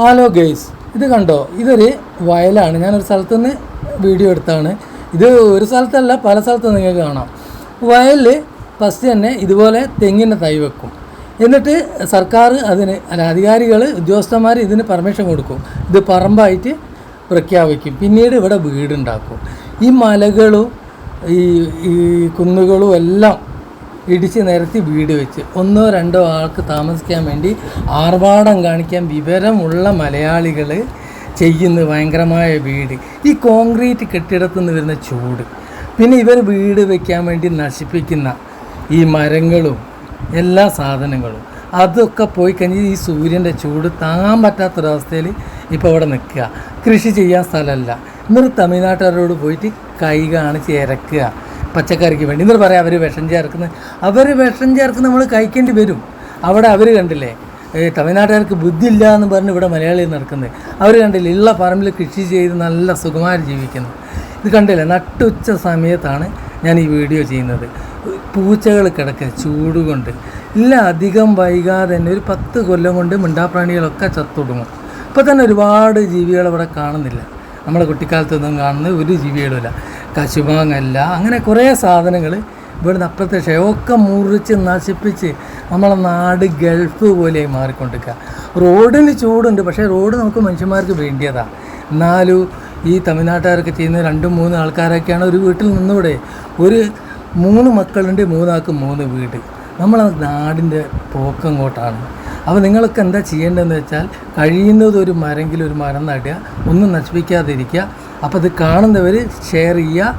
Hello guys ഇത് കണ്ടോ? ഇതൊരു വയലാണ്. ഞാനൊരു സ്ഥലത്ത് നിന്ന് വീഡിയോ എടുത്താണ്. ഇത് ഒരു സ്ഥലത്തല്ല പല സ്ഥലത്തും നിങ്ങൾക്ക് കാണാം. വയലിൽ ഫസ്റ്റ് തന്നെ ഇതുപോലെ തെങ്ങിന്റെ തൈ വെക്കും. എന്നിട്ട് സർക്കാർ അതിന് അല്ല അധികാരികൾ ഉദ്യോഗസ്ഥന്മാർ ഇതിന് പെർമിഷൻ കൊടുക്കും. ഇത് പറമ്പായിട്ട് പ്രഖ്യാപിക്കും. പിന്നീട് ഇവിടെ വീടുണ്ടാക്കും. ഈ മലകളും ഈ ഈ കുന്നുകളും എല്ലാം ഇടിച്ച് നിരത്തി വീട് വെച്ച്. ഒന്നോ രണ്ടോ ആൾക്ക് താമസിക്കാൻ വേണ്ടി ആർഭാടം കാണിക്കാൻ വിവരമുള്ള മലയാളികൾ ചെയ്യുന്ന ഭയങ്കരമായ വീട്. ഈ കോൺക്രീറ്റ് കെട്ടിടത്തു നിന്ന് വരുന്ന ചൂട്. പിന്നെ ഇവർ വീട് വെക്കാൻ വേണ്ടി നശിപ്പിക്കുന്ന ഈ മരങ്ങളും എല്ലാ സാധനങ്ങളും. അതൊക്കെ പോയി കഴിഞ്ഞ് ഈ സൂര്യന്റെ ചൂട് താങ്ങാൻ പറ്റാത്തൊരവസ്ഥയിൽ ഇപ്പോൾ അവിടെ നിൽക്കുക. കൃഷി ചെയ്യാൻ സ്ഥലമല്ല. എന്നിട്ട് തമിഴ്നാട്ടുകാരോട് പോയിട്ട് കൈ കാണിച്ച് ഇരക്കുക പച്ചക്കറിക്ക് വേണ്ടി. എന്നിട്ട് പറയാം അവർ വിഷം ചേർക്കുന്ന അവർ വിഷം ചേർക്കുന്ന നമ്മൾ കഴിക്കേണ്ടി വരും. അവിടെ അവർ കണ്ടില്ലേ തമിഴ്നാട്ടുകാർക്ക് ബുദ്ധിയില്ല എന്ന് പറഞ്ഞ് ഇവിടെ മലയാളി നടക്കുന്നത്. അവർ കണ്ടില്ലേ ഉള്ള പറമ്പിൽ കൃഷി ചെയ്ത് നല്ല സുഖമായി ജീവിക്കുന്നു. ഇത് കണ്ടില്ലേ നട്ടുച്ച സമയത്താണ് ഞാൻ ഈ വീഡിയോ ചെയ്യുന്നത്. പൂച്ചകൾ കിടക്കുക ചൂട് കൊണ്ട്. ഇല്ല അധികം വൈകാതെ തന്നെ ഒരു പത്ത് കൊല്ലം കൊണ്ട് മിണ്ടാപ്രാണികളൊക്കെ ചത്തൊടുങ്ങും. ഇപ്പോൾ തന്നെ ഒരുപാട് ജീവികൾ ഇവിടെ കാണുന്നില്ല. നമ്മളെ കുട്ടിക്കാലത്തൊന്നും കാണുന്ന ഒരു ജീവികളുമില്ല. കശുമാങ്ങല്ല അങ്ങനെ കുറേ സാധനങ്ങൾ ഇവിടുന്ന് അപ്രത്യക്ഷ ഒക്കെ മുറിച്ച് നശിപ്പിച്ച് നമ്മളെ നാട് ഗൾഫ് പോലെ മാറിക്കൊണ്ടിരിക്കുക റോഡിന് ചൂടുണ്ട് പക്ഷേ റോഡ് നമുക്ക് മനുഷ്യന്മാർക്ക് വേണ്ടിയതാണ് എന്നാലും ഈ തമിഴ്നാട്ടുകാരൊക്കെ ചെയ്യുന്ന രണ്ടും മൂന്ന് ആൾക്കാരൊക്കെയാണ് ഒരു വീട്ടിൽ നിന്നൂടെ. ഒരു മൂന്ന് മക്കളുണ്ട് മൂന്നാൾക്ക് മൂന്ന് വീട്. നമ്മളെ നാടിന്റെ പോക്കങ്ങോട്ടാണ്. അപ്പോൾ നിങ്ങളൊക്കെ എന്താ ചെയ്യേണ്ടതെന്ന് വെച്ചാൽ കഴിയുന്നത് ഒരു മരെങ്കിലും ഒരു മരം നടുക ഒന്നും നശിപ്പിക്കാതിരിക്കുക അപ്പോൾ ഇത് കാണുന്നവർ ഷെയർ ചെയ്യുക.